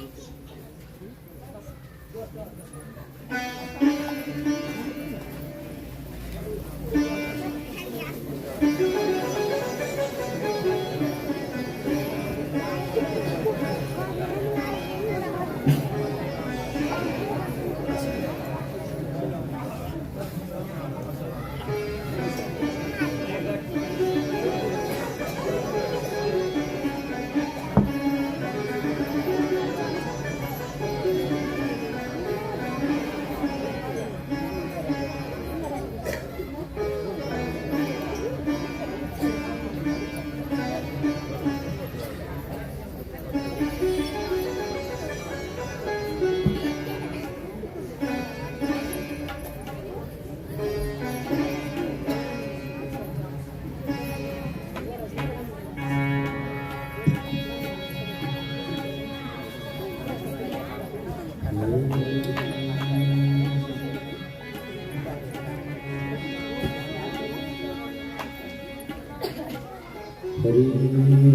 Thank you. Amen.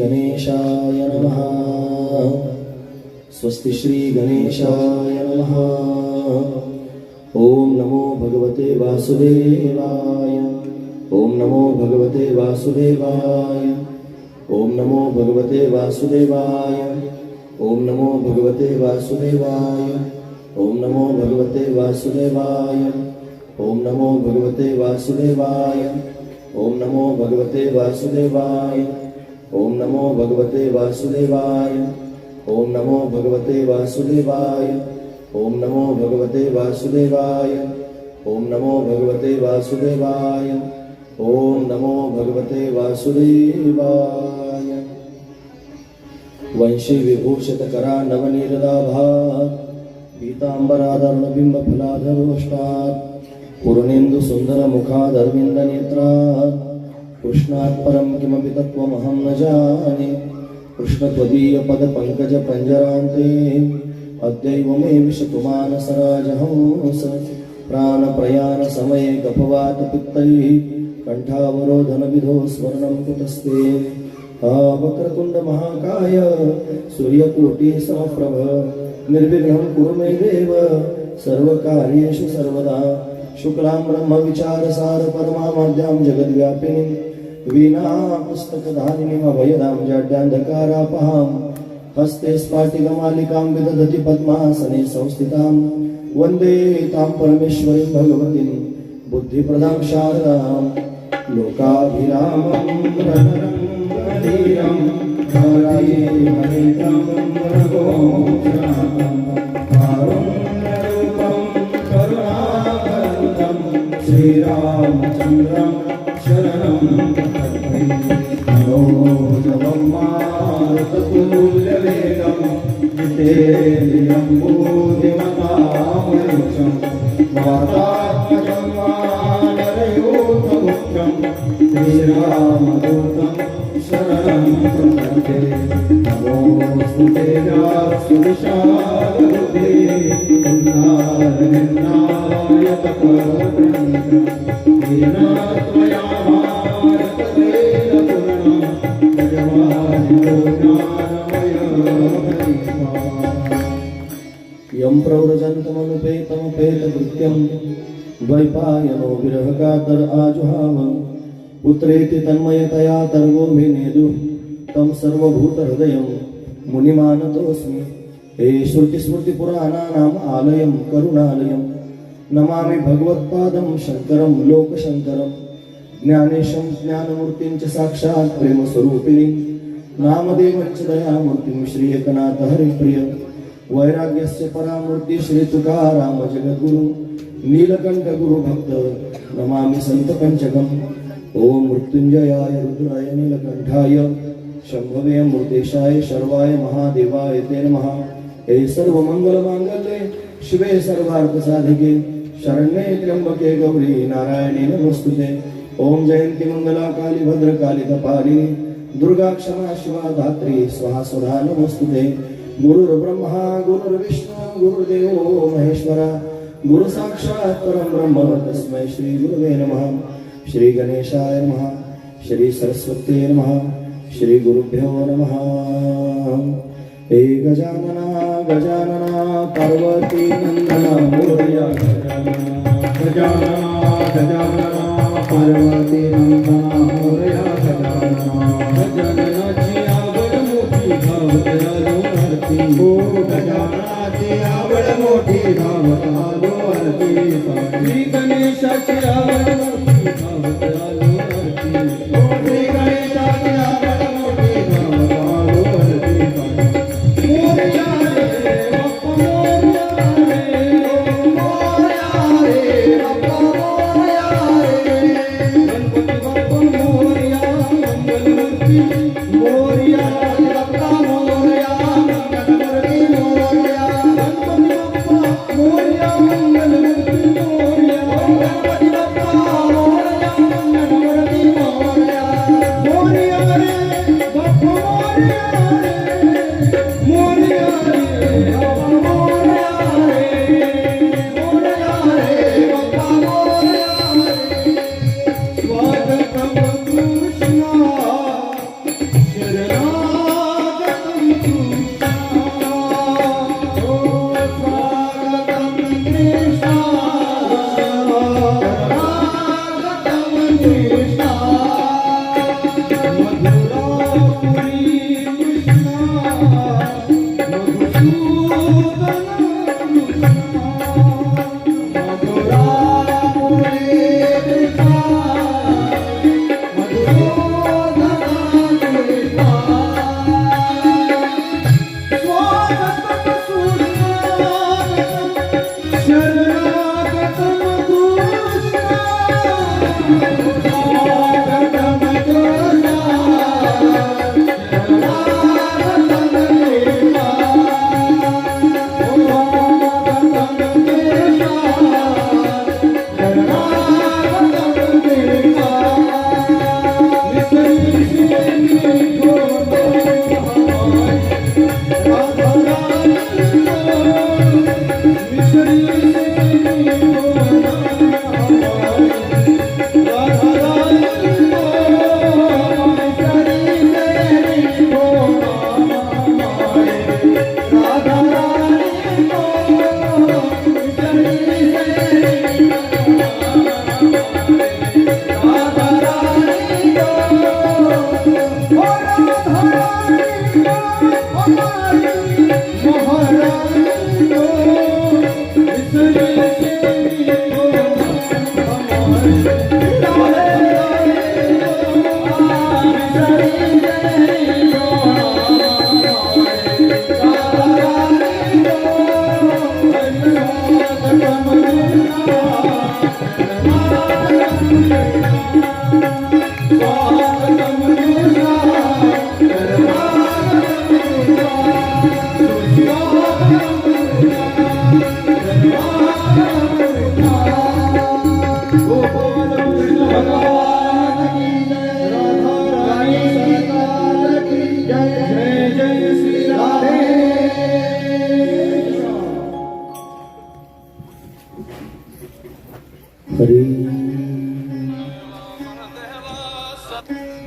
गणेशाय नमः। स्वस्ति श्री गणेशाय नमः। ॐ नमो भगवते वासुदेवाय। ॐ नमो भगवते वासुदेवाय। ॐ नमो भगवते वासुदेवाय। ॐ नमो भगवते वासुदेवाय। ॐ नमो भगवते वासुदेवाय। ॐ नमो भगवते वासुदेवाय। ॐ नमो भगवते वासुदेवाय। ॐ नमो भगवते वासुदेवाय। ॐ नमो भगवते वासुदेवाय। ॐ नमो भगवते वासुदेवाय। ॐ नमो भगवते वासुदेवाय। ॐ नमो भगवते वासुदेवाय। वंशी विभूषितकरा नवनीरदाभा। पीताम्बराधर्णबिम्बफलाधरोष्टात् पूर्णेन्दु सुन्दरमुखादरविन्दनेत्रात् कृष्णात् परं किमपि तत्त्वमहं न जाने। कृष्णत्वदीयपदपङ्कजपञ्जरान्ते अद्यैव मे विशतुमानसराजहंस। प्राणप्रयाणसमये गपवातपित्तैः कण्ठावरोधनविधो स्वर्णं कुतस्ते। हा वक्रतुण्डमहाकाय सूर्यकोटिसमप्रभ। निर्विघ्नं कुरु मे देव। सर्वकार्येषु सर्वदा। शुक्लां ब्रह्मविचारसार परमामद्यां వీణా పుస్తకధారిణిమ వయదాం జాడ్యాంధకారాపహాం హస్తే స్ఫాటికమాలికాం విదధతి పద్మాసనే సంస్థితాం వందే తాం పరమేశ్వరిం భగవతిం బుద్ధిప్రదాం శారదాం లోకాభిరామం రణరంగధీరం హరే హరితం రఘోజాం కారుణ్యరూపం కరుణాకరుతం శ్రీరామచంద్రం శరణం शरणं प्रपद्ये मनोजवं मारुततुल्यवेगं जितेन्द्रियं बुद्धिमतामयुषं वातात्मजं वानरयूथमुख्यं श्रीरामदूतं शरणं प्रपद्ये नमोऽस्तु ते व्यासुविशालबुद्धे उन्नारनिर्णाय तपःप्रणीतम् येन त्वया यं प्रव्रजन्तमनुपेतमपेतकृत्यं द्वैपायनो विरहकातर आजुहाव पुत्रेति तन्मयतया तर्वो मे नेदु तं सर्वभूतहृदयं मुनिमानतोऽस्मि। हे श्रुतिस्मृतिपुराणानाम् आलयं करुणालयं नमामि भगवत्पादं शङ्करं लोकशङ्करं ज्ञानेशं ज्ञानमूर्तिं च साक्षात् प्रेमस्वरूपिणीं नामदेवच्छदयामूर्तिं च दयामूर्तिं श्रीयकनाथ हरिप्रिय वैराग्यस्य परामूर्ति श्री तुकाराम जगद्गुरु नीलकंठ गुरु भक्त नमामि संत पंचकम मृत्युञ्जयाय रुद्राय नीलकण्ठाय शम्भवे मूर्तेशाय शर्वाय महादेवाय ते नमः। हे सर्वमङ्गलमाङ्गल्ये शिवे सर्वार्थसाधिके शरण्ये त्र्यम्बके गौरी नारायणे नमस्तुते ॐ जयन्ति मङ्गला काली भद्रकाली तपालिनी दुर्गा क्षमा शिवा धात्री स्वाहा स्वधा नमस्तुते। गुरुर्ब्रह्मा गुरुर्विष्णू गुरुदेवो महेश्वरा। गुरु साक्षात परम ब्रह्म तस्मै श्री गुरुवे नम। श्री गणेशाय नम। श्री सरस्वती नम। श्री गुरुभ्यो नमः। हे गजानना गजानना पार्वती नंदना मोरया गजानना गजानना पार्वती नंदना मोरया गजाननाची आवड मोठी धावत आलो आरती हो गजाननाची आवड मोठी धावत आलो आरती श्री गणेशाची आवड मोठी धावत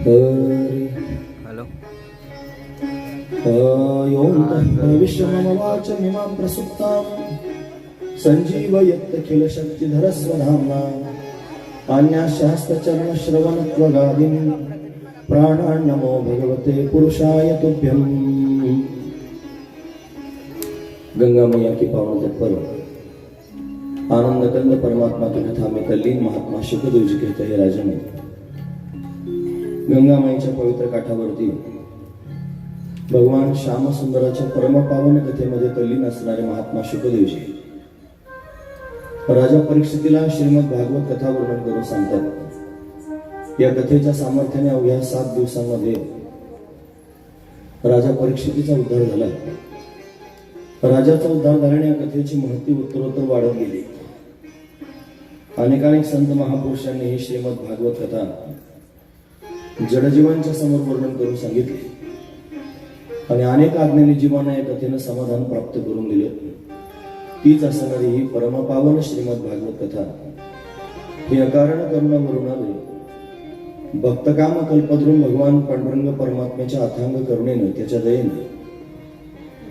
हॅलो. योऽन्तः प्रविश्य प्रसुप्तां सञ्जीवयत्तखिलशक्तिधरस्वधाम्ना अन्याशास्त्रचरणश्रवणत्वगादिं प्राणान्नमो भगवते पुरुषाय तुभ्यम् गंगा मैया की पावन तत्पर आनंद कंद परमात्मा की कथा में तल्लीन महात्मा शुक्रदेव जी कहते हैं राजन गंगामाईच्या पवित्र काठावरती भगवान श्यामसुंदराच्या परमपावन कथेमध्ये तल्लीन असणारे महात्मा शुकदेवजी. राजा परीक्षितीला श्रीमद भागवत कथा वर्णन करून सांगतात. या कथेच्या सामर्थ्याने अवघ्या सात दिवसांमध्ये राजा परीक्षितीचा उद्धार झाला. राजाचा उद्धार झाल्याने या कथेची महती उत्तरोत्तर वाढत गेली. अनेकानेक संत महापुरुषांनी ही श्रीमद भागवत कथा जडजीवांच्या समोर वर्णन करून सांगितले. आणि अनेक आज्ञानी जीवांना या कथेनं समाधान प्राप्त करून दिले. तीच असणारी ही परमपावन श्रीमद भागवत कथा. ही अकारण करुणा आले. भक्तकाम कल्पद्रुम भगवान पांडुरंग परमात्म्याच्या अथांग करुणेनं त्याच्या दयेनं.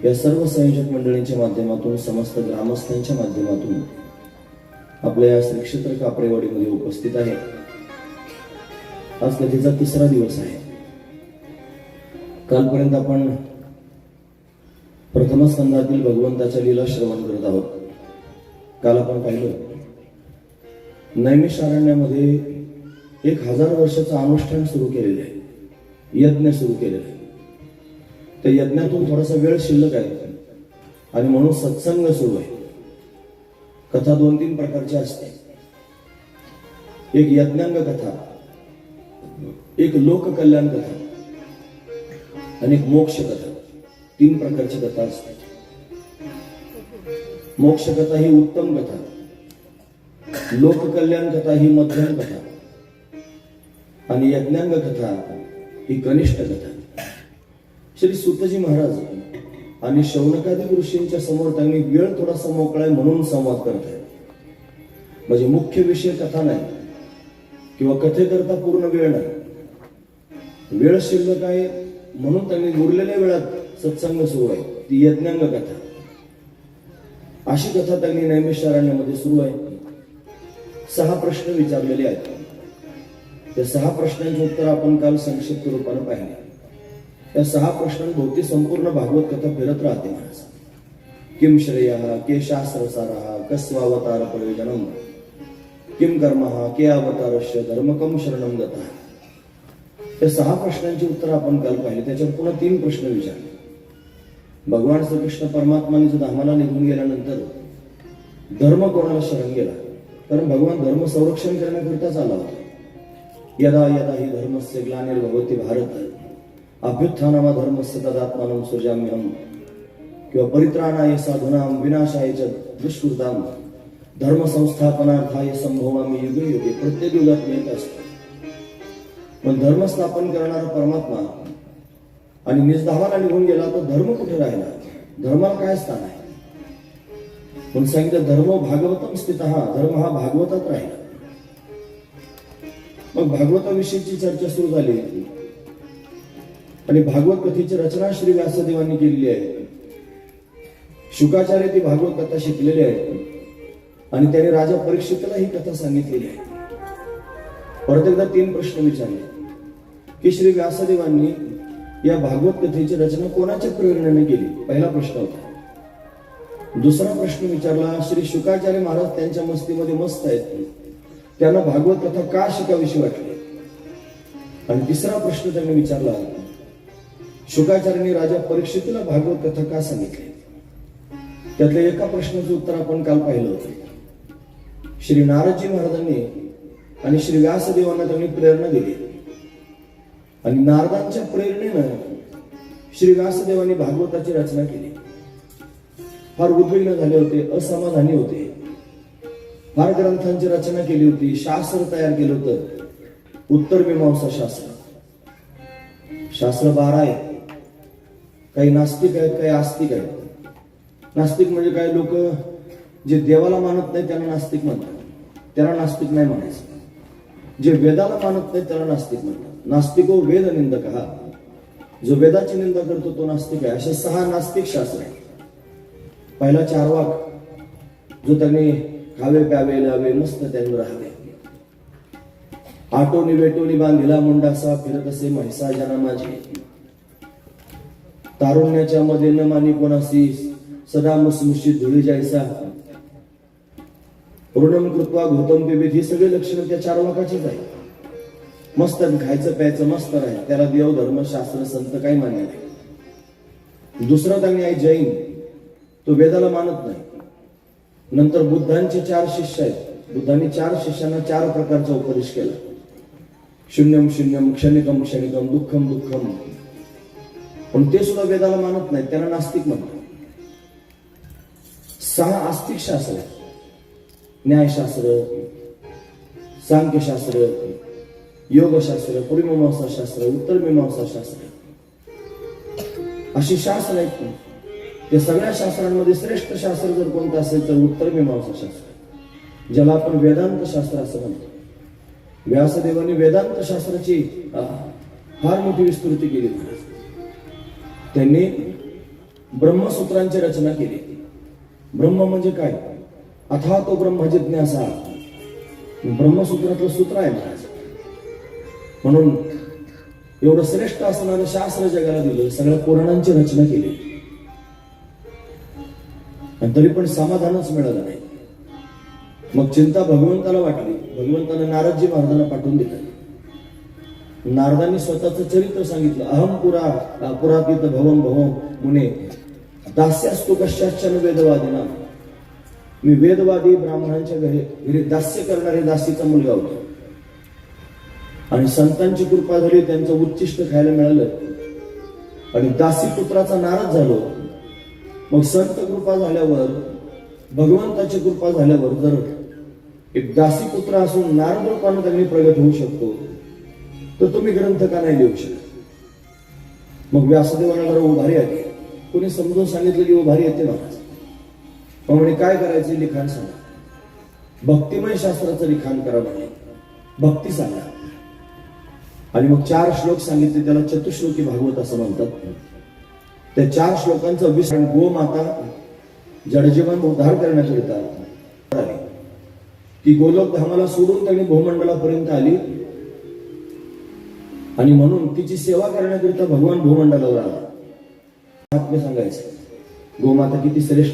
या सर्व संयोजक मंडळींच्या माध्यमातून समस्त ग्रामस्थांच्या माध्यमातून आपल्या या श्रीक्षेत्र कापडेवाडीमध्ये कापरेवाडीमध्ये उपस्थित आहे. आज कथेचा तिसरा दिवस आहे. कालपर्यंत आपण प्रथम स्कंदातील भगवंताच्या लीला श्रवण करत आहोत. काल आपण पाहिलं नैमिषारण्यामध्ये एक हजार वर्षाचं अनुष्ठान सुरू केलेलं आहे. यज्ञ सुरू केलेलं आहे. त्या यज्ञातून थोडासा वेळ शिल्लक आहे. आणि म्हणून सत्संग सुरू आहे. कथा दोन तीन प्रकारची असते. एक यज्ञांग कथा. एक लोककल्याण कथा आणि एक मोक्ष कथा तीन प्रकारची कथा असते मोक्ष कथा ही उत्तम कथा लोककल्याण कथा ही मध्यम कथा आणि यज्ञांग कथा ही कनिष्ठ कथा. श्री सुतजी महाराज आणि शौनकादी ऋषींच्या समोर त्यांनी वेळ थोडासा मोकळा आहे म्हणून संवाद करत आहे म्हणजे मुख्य विषय कथा नाही किंवा कथेकरता पूर्ण वेळ नाही. वेळ शिल्लक आहे. म्हणून त्यांनी उरलेल्या वेळात सत्संग सुरू आहे. ती यज्ञांग कथा. अशी कथा त्यांनी नैमिषारण्यामध्ये सुरू आहे. सहा प्रश्न विचारलेले आहेत. त्या सहा प्रश्नांची उत्तर आपण काल संक्षिप्त रूपाने पाहिले. त्या सहा प्रश्नांभोवती संपूर्ण भागवत कथा फिरत राहते महाराज. किम श्रेय के शास्त्रसार कस्वावतार प्रयोजनम किम कर्म के अवतारस्य धर्मकम शरणम गता. या सहा प्रश्नांची उत्तर आपण काल पाहिली. त्याच्यावर पुन्हा तीन प्रश्न विचारले. भगवान श्रीकृष्ण परमात्माने जो धामाला निघून गेल्यानंतर धर्म कोणाला शरण गेला? कारण भगवान धर्म संरक्षण करण्याकरिताच आला होता. यदा यदा ही धर्मस्य ग्लानिर्भवती भारत अभ्युत्थानामा धर्मस्य तदात्मानं सृजाम्यहम किंवा परित्राणाय साधुनाम विनाशाय च दुष्कृताम धर्म संस्थापनार्थाय संभवामी युगे युगे प्रत्येक युगात मिळत येत असतो. पण धर्म स्थापन करणारा परमात्मा आणि निजधावाला निघून गेला तर धर्म कुठे राहिला? धर्माला काय स्थान आहे? पण सांगितलं धर्म भागवतम स्थित हा धर्म हा भागवतात राहिला. मग भागवताविषयीची चर्चा सुरू झाली. आणि भागवत कथेची रचना श्री व्यासदेवांनी केलेली आहे. शुकाचार्य ती भागवत कथा शिकलेली आहे. आणि त्याने राजा परीक्षितला ही कथा सांगितलेली आहे. परत एकदा तीन प्रश्न विचारले. की श्री व्यासदेवांनी या भागवत कथेची रचना कोणाच्या प्रेरणेने केली? पहिला प्रश्न होता. दुसरा प्रश्न विचारला श्री शुकाचार्य महाराज त्यांच्या मस्तीमध्ये मस्त आहेत. त्यांना भागवत कथा का शिकावीशी वाटली? आणि तिसरा प्रश्न त्यांनी विचारला शुकाचार्यांनी राजा परीक्षितला भागवत कथा का सांगितली? त्यातल्या एका प्रश्नाचं उत्तर आपण काल पाहिलं होतं. श्री नारदजी महाराजांनी आणि श्री व्यासदेवांना त्यांनी प्रेरणा दिली. आणि नारदांच्या प्रेरणेनं श्री व्यासदेवांनी भागवताची रचना केली. फार उद्विग्न झाले होते असमाधानी होते. फार ग्रंथांची रचना केली होती शास्त्र तयार केलं होतं. उत्तर मीमांसा शास्त्र. शास्त्र बारा आहे काही नास्तिक आहेत काही आस्तिक आहेत. नास्तिक म्हणजे काही लोक जे देवाला मानत नाही त्यांना नास्तिक म्हणतात. त्याला नास्तिक नाही म्हणायचं. जे वेदाला मानत नाही त्याला नास्तिक म्हणतात. नास्तिको वेद निंदक। हा जो वेदाची निंदा करतो तो नास्तिक आहे. असे सहा नास्तिक शास्त्र आहे पहिला चार वाक जो त्यांनी खावे प्यावे लावे मस्त त्यांनी राहावे. आटोनी बेटोनी बांधिला मुंडासा फिरत असे म्हैसा जना माझी. तारुण्याच्या मध्ये न मानी कोणासी सदा मुसमुशी धुळी जायचा ऋणम कृत्वा गौतम पिबीत ही सगळी लक्षणं त्या चार वाकाचीच आहे मस्त खायचं प्यायचं मस्त आहे त्याला देव धर्म शास्त्र संत काही मान्य नाही. दुसरा त्यांनी आहे जैन. तो वेदाला मानत नाही. नंतर बुद्धांचे चार शिष्य आहेत. बुद्धांनी चार शिष्यांना चार प्रकारचा उपदेश केला. शून्यम शून्यम क्षणिकम क्षणिकम दुःखम दुःखम. पण ते सुद्धा वेदाला मानत नाही. त्यांना नास्तिक म्हणतात. सहा आस्तिक शास्त्र आहेत. न्यायशास्त्र सांख्यशास्त्र योगशास्त्र पूर्वीमांसा शास्त्र उत्तर मीमांसा शास्त्र अशी शास्त्र आहेत त्या सगळ्या शास्त्रांमध्ये श्रेष्ठ शास्त्र जर कोणतं असेल तर उत्तर मीमांसा शास्त्र ज्याला आपण वेदांत शास्त्र असं म्हणतो. व्यासदेवाने वेदांत शास्त्राची फार मोठी विस्तृती केली. त्यांनी ब्रह्मसूत्रांची रचना केली. ब्रह्म म्हणजे काय? अथा तो ब्रह्म जिज्ञासा. ब्रह्मसूत्रातलं सूत्र आहे महाराज. म्हणून एवढं श्रेष्ठ असणारं शास्त्र जगाला दिलं सगळ्या पुराणांची रचना केली. आणि तरी पण समाधानच मिळालं नाही. मग चिंता भगवंताला वाटली. भगवंतानं नारदजी महाराजांना पाठवून दिलं. नारदांनी स्वतःचं चरित्र सांगितलं. अहम पुरा पुरातीत भवम भवम मुने दास्यास्तु कशाश्चन वेदवादीना. मी वेदवादी ब्राह्मणांच्या घरी घरी दास्य करणारे दासीचा मुलगा होतो. आणि संतांची कृपा झाली त्यांचं उच्चिष्ट खायला मिळालं. आणि दासी पुत्राचा नाराज झालो. मग संत कृपा झाल्यावर भगवंताची कृपा झाल्यावर जर एक दासी पुत्र असून नारद रूपानं त्यांनी प्रगट होऊ शकतो तर तुम्ही ग्रंथ का नाही लिहू शकत? मग व्यासदेवाला जरा उभारी आली. कोणी समजून सांगितलं की उभारी येते महाराज मग म्हणे काय करायचे लिखाण सांगा. भक्तिमय शास्त्राचं लिखाण करा म्हणे. भक्ती सांगा. आणि मग चार श्लोक सांगितले त्याला चतुश्लोकी भागवत असं म्हणतात. त्या चार श्लोकांचं विसरण गोमाता जडजीवन उद्धार करण्याकरिता आली ती गोलोक धामाला सोडून त्यांनी भूमंडलापर्यंत आली. आणि म्हणून तिची सेवा करण्याकरिता भगवान भूमंडलावर आला. सांगायचं गोमाता किती श्रेष्ठ